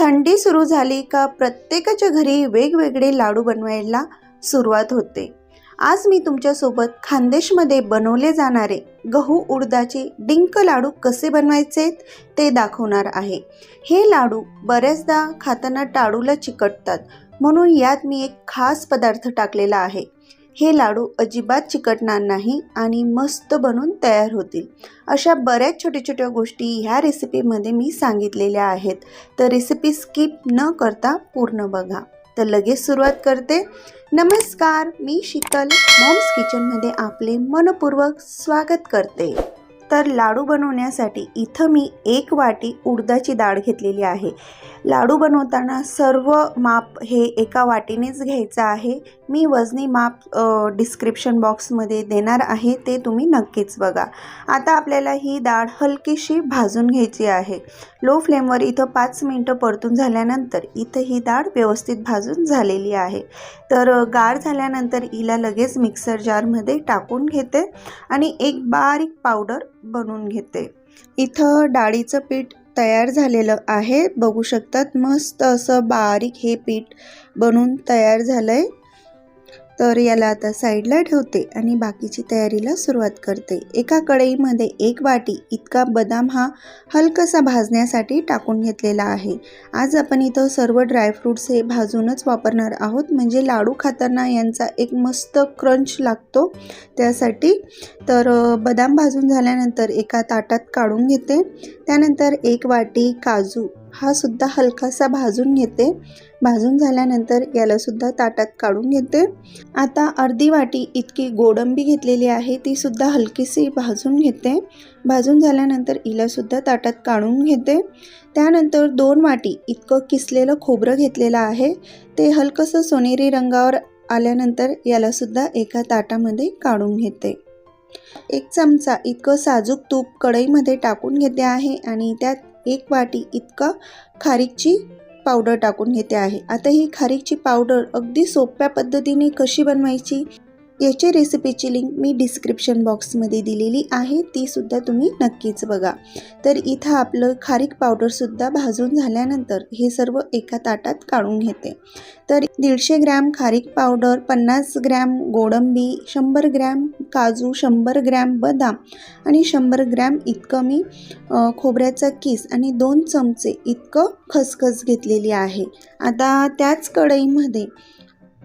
थंडी सुरू झाली का प्रत्येकाच्या घरी वेगवेगळे लाडू बनवायला सुरुवात होते. आज मी तुमच्यासोबत खानदेशमध्ये बनवले जाणारे गहू उडदाचे डिंक लाडू कसे बनवायचे ते दाखवणार आहे. हे लाडू बऱ्याचदा खाताना टाळूला चिकटतात. म्हणून यात मी एक खास पदार्थ टाकलेला आहे. हे लाडू अजिबात चिकटणार नाही आणि मस्त बनून तयार होतील. अशा बऱ्याच छोट्या छोट्या गोष्टी ह्या रेसिपीमध्ये मी सांगितलेल्या आहेत. तर रेसिपी स्किप न करता पूर्ण बघा. तर लगेच सुरुवात करते. नमस्कार मी शीतल. मॉम्स किचनमध्ये आपले मनपूर्वक स्वागत करते. तर लाडू बनवण्यासाठी इथं मी एक वाटी उडदाची डाळ घेतलेली आहे. लाडू बनवताना सर्व माप हे एका वाटीनेच घ्यायचं आहे. मी वजनी माप डिस्क्रिप्शन बॉक्समध्ये देणार आहे ते तुम्ही नक्कीच बघा. आता आपल्याला ही डाळ हलकीशी भाजून घ्यायची आहे. लो फ्लेमवर इथं पाच मिनटं परतून झाल्यानंतर इथं ही डाळ व्यवस्थित भाजून झालेली आहे. तर गार झाल्यानंतर हिला लगेच मिक्सर जारमध्ये टाकून घेते आणि एक बारीक पावडर बनवून घेते. इथं डाळीचं पीठ तयार झालेलं आहे. बघू शकतात मस्त असं बारीक हे पीठ बनून तयार झालं आहे तर याला आता साईडला ठेवते आणि बाकीची तयारीला सुरुवात करते. एका कढईमध्ये एक वाटी इतका बदाम हा हलकसा भाजण्यासाठी टाकून घेतलेला आहे. आज आपण इथं सर्व ड्रायफ्रूट्स हे भाजूनच वापरणार आहोत. म्हणजे लाडू खाताना यांचा एक मस्त क्रंच लागतो त्यासाठी. तर बदाम भाजून झाल्यानंतर एका ताटात काढून घेते. त्यानंतर एक वाटी काजू हा सुद्धा हलकासा भाजून घेते. भाजून झाल्यानंतर यालासुद्धा ताटात काढून घेते. आता अर्धी वाटी इतकी गोडंबी घेतलेली आहे ती सुद्धा हलकीशी भाजून घेते. भाजून झाल्यानंतर हिलासुद्धा ताटात काढून घेते. त्यानंतर दोन वाटी इतकं किसलेलं खोबरं घेतलेलं आहे. ते हलकंसं सोनेरी रंगावर आल्यानंतर यालासुद्धा एका ताटामध्ये काढून घेते. एक चमचा इतकं साजूक तूप कढईमध्ये टाकून घेते आहे आणि त्यात एक वाटी इतका खारीकची पावडर टाकून घेते आहे. आता ही खारीकची पावडर अगदी सोप्या पद्धतीने कशी बनवायची? याची रेसिपीची लिंक मी डिस्क्रिप्शन बॉक्समध्ये दिलेली आहे. ती सुद्धा तुम्ही नक्कीच बघा. तर इथं आपलं खारीक पावडरसुद्धा भाजून झाल्यानंतर हे सर्व एका ताटात काढून घेते. तर दीडशे ग्रॅम खारीक पावडर पन्नास ग्रॅम गोडंबी शंभर ग्रॅम काजू शंभर ग्रॅम बदाम आणि शंभर ग्रॅम इतकं मी खोबऱ्याचा किस आणि दोन चमचे इतकं खसखस घेतलेली आहे. आता त्याच कढईमध्ये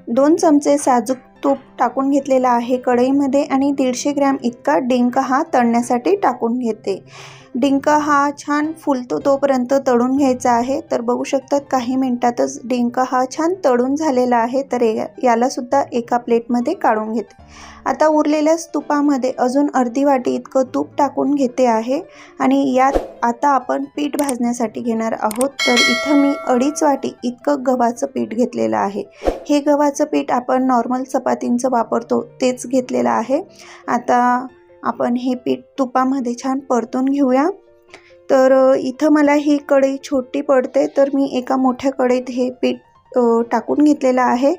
दोन चमचे साजूक तूप टाकून घेतलेला आहे कढईमध्ये आणि दीडशे ग्रॅम इतका डिंक हा तळण्यासाठी टाकून घेते. डिंक हा छान फुलतो तोपर्यंत तळून घ्यायचा आहे. तर बघू शकतात काही मिनटातच डिंक हा छान तळून झालेला आहे. तर यालासुद्धा एका प्लेटमध्ये काढून घेते. आता उरलेल्याच तुपामध्ये अजून अर्धी वाटी इतकं तूप टाकून घेते आहे. आणि यात आता आपण पीठ भाजण्यासाठी घेणार आहोत. तर इथं मी अडीच वाटी इतकं गव्हाचं पीठ घेतलेलं आहे. हे गव्हाचं पीठ आपण नॉर्मल चपातींचं वापरतो तेच घेतलेलं आहे. आता आपण हे पीठ तुपामध्ये छान परतून घेऊया. तर इथं मला ही कढई छोटी पडते तर मी एका मोठ्या कढईत हे पीठ टाकून घेतलेलं आहे.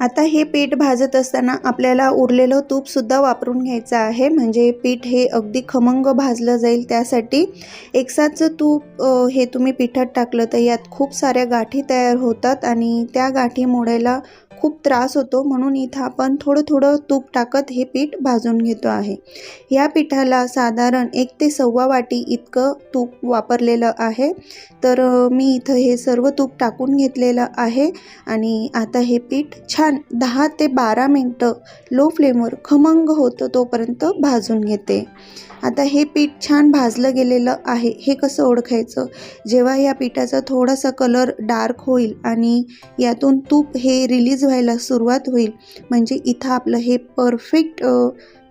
आता हे पीठ भाजत असताना आपल्याला उरलेलं तूपसुद्धा वापरून घ्यायचं आहे. म्हणजे पीठ हे अगदी खमंग भाजलं जाईल त्यासाठी. एकसाचं तूप हे तुम्ही पिठात टाकलं तर यात खूप साऱ्या गाठी तयार होतात आणि त्या गाठी मोडायला खूप त्रास होतो म्हणून इथं आपण थोडं थोडं तूप टाकत हे पीठ भाजून घेतो आहे. या पिठाला साधारण एक ते सव्वा वाटी इतकं तूप वापरलेलं आहे. तर मी इथं हे सर्व तूप टाकून घेतलेलं आहे आणि आता हे पीठ छान दहा ते बारा मिनटं लो फ्लेमवर खमंग होतं तोपर्यंत भाजून घेते. आता हे पीठ छान भाजलं गेलेलं आहे. हे कसं ओळखायचं? जेव्हा या पिठाचा थोडासा कलर डार्क होईल आणि यातून तूप हे रिलीज व्हायला सुरुवात होईल. म्हणजे इथं आपलं हे परफेक्ट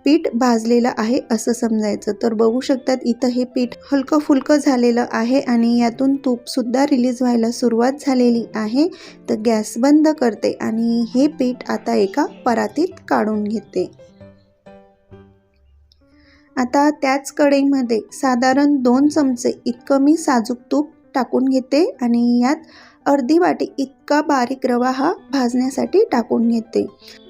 पीठ भाजलेलं आहे असं समजायचं. तर बघू शकतात इथं हे पीठ हलकं फुलकं झालेलं आहे आणि यातून तूपसुद्धा रिलीज व्हायला सुरुवात झालेली आहे. तर गॅस बंद करते आणि हे पीठ आता एका परातीत काढून घेते. आता त्याच कढईमध्ये साधारण दोन चमचे इतकं मी साजूक तूप टाकून घेते आणि यात अर्धी वाटी इतका बारीक रवा हा भाजण्यासाठी टाकून घेते.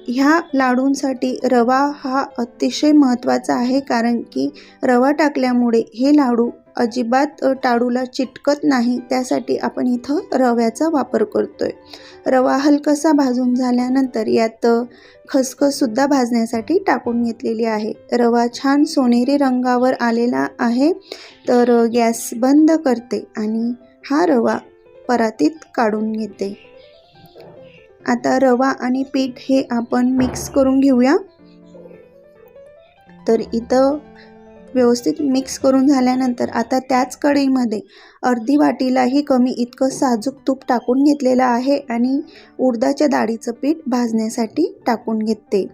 ह्या लाडूंसाठी रवा हा अतिशय महत्त्वाचा आहे कारण की रवा टाकल्यामुळे हे लाडू अजिबात टाळूला चिटकत नाही त्यासाठी आपण इथं रव्याचा वापर करतोय. रवा हलकासा भाजून झाल्यानंतर यात खसखससुद्धा भाजण्यासाठी टाकून घेतलेली आहे. रवा छान सोनेरी रंगावर आलेला आहे तर गॅस बंद करते आणि हा रवा परातीत काढून घेते. आता रवा आणि पीठ हे आपण मिक्स करून घेऊया. तर इथं व्यवस्थित मिक्स करून झाल्यानंतर आता त्याच कढईमध्ये अर्धी वाटीलाही कमी इतकं साजूक तूप टाकून घेतलेलं आहे आणि उडदाच्या डाळीचं पीठ भाजण्यासाठी टाकून घेते.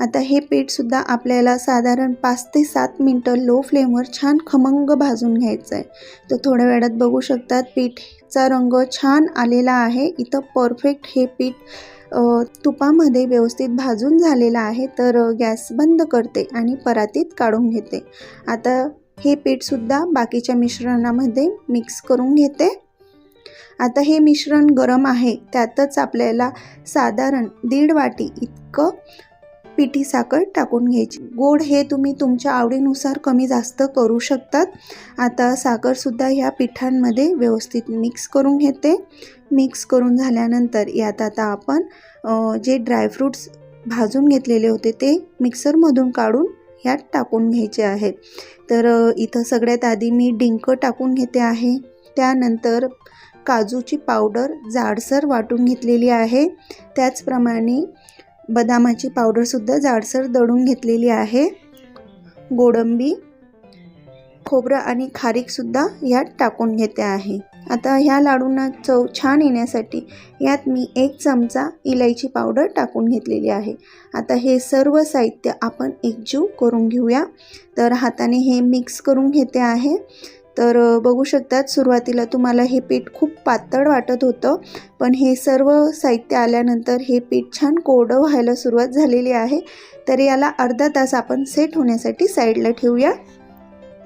आता हे पीठसुद्धा आपल्याला साधारण पाच ते सात मिनटं लो फ्लेमवर छान खमंग भाजून घ्यायचं आहे तर थोड्या वेळात बघू शकतात पीठचा रंग छान आलेला आहे. इथं परफेक्ट हे पीठ तुपामध्ये व्यवस्थित भाजून झालेलं आहे. तर गॅस बंद करते आणि परातीत काढून घेते. आता हे पीठसुद्धा बाकीच्या मिश्रणामध्ये मिक्स करून घेते. आता हे मिश्रण गरम आहे. त्यातच आपल्याला साधारण दीड वाटी इतकं पिठी साखर टाकून घ्यायची. गोड हे तुम्ही तुमच्या आवडीनुसार कमी जास्त करू शकतात. आता साखरसुद्धा ह्या पिठांमध्ये व्यवस्थित मिक्स करून घेते. मिक्स करून झाल्यानंतर यात आता आपण जे ड्रायफ्रूट्स भाजून घेतलेले होते ते मिक्सरमधून काढून ह्यात टाकून घ्यायचे आहेत. तर इथं सगळ्यात आधी मी डिंक टाकून घेते आहे. त्यानंतर काजूची पावडर जाडसर वाटून घेतलेली आहे. त्याचप्रमाणे बदामाची पावडरसुद्धा जाडसर दळून घेतलेली आहे. गोडंबी खोबरं आणि खारीकसुद्धा यात टाकून घेते आहे. आता ह्या लाडूंना चव छान येण्यासाठी यात मी एक चमचा इलायची पावडर टाकून घेतलेली आहे. आता हे सर्व साहित्य आपण एकजीव करून घेऊया. तर हाताने हे मिक्स करून घेते आहे. तर बघू शकतात सुरुवातीला तुम्हाला हे पीठ खूप पातळ वाटत होतं पण हे सर्व साहित्य आल्यानंतर हे पीठ छान कोरडं व्हायला सुरुवात झालेली आहे. तर याला अर्धा तास आपण सेट होण्यासाठी साईडला ठेवूया.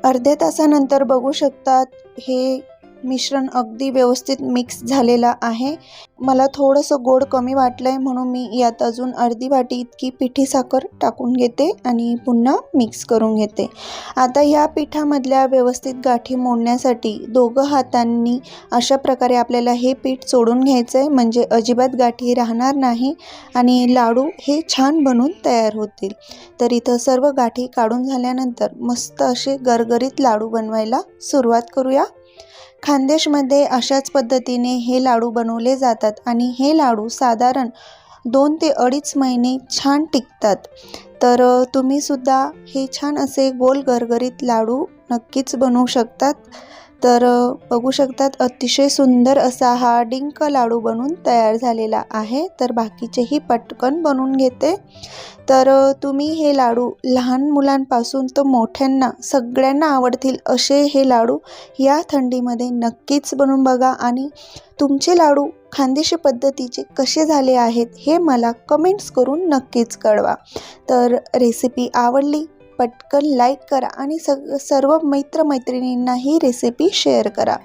अर्ध्या तासानंतर बघू शकतात हे मिश्रण अगदी व्यवस्थित मिक्स झालेला आहे. मला थोडंसं गोड कमी वाटलं आहे म्हणून मी यात अजून अर्धी वाटी इतकी पिठी साखर टाकून घेते आणि पुन्हा मिक्स करून घेते. आता ह्या पिठामधल्या व्यवस्थित गाठी मोडण्यासाठी दोघं हातांनी अशा प्रकारे आपल्याला हे पीठ चोडून घ्यायचं आहे म्हणजे अजिबात गाठी राहणार नाही आणि लाडू हे छान बनून तयार होतील. तर इथं सर्व गाठी काढून झाल्यानंतर मस्त असे गरगरीत लाडू बनवायला सुरुवात करूया. खानदेशमध्ये अशाच पद्धतीने हे लाडू बनवले जातात आणि हे लाडू साधारण दोन ते अडीच महिने छान टिकतात. तर तुम्हीसुद्धा हे छान असे गोल गरगरीत लाडू नक्कीच बनवू शकतात. तर बघू शकतात अतिशय सुंदर असा हा डिंक लाडू बनून तयार झालेला आहे. तर बाकीचेही पटकन बनवून घेते. तर तुम्ही हे लाडू लहान मुलांपासून तर मोठ्यांना सगळ्यांना आवडतील असे हे लाडू या थंडीमध्ये नक्कीच बनवून बघा. आणि तुमचे लाडू खानदेशी पद्धतीचे कसे झाले आहेत हे मला कमेंट्स करून नक्कीच कळवा. तर रेसिपी आवडली पटकन लाईक करा आणि सग सर्व मित्रमैत्रिणींना ही रेसिपी शेअर करा.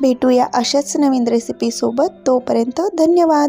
भेटूया अशाच नवीन रेसिपीसोबत तोपर्यंत धन्यवाद.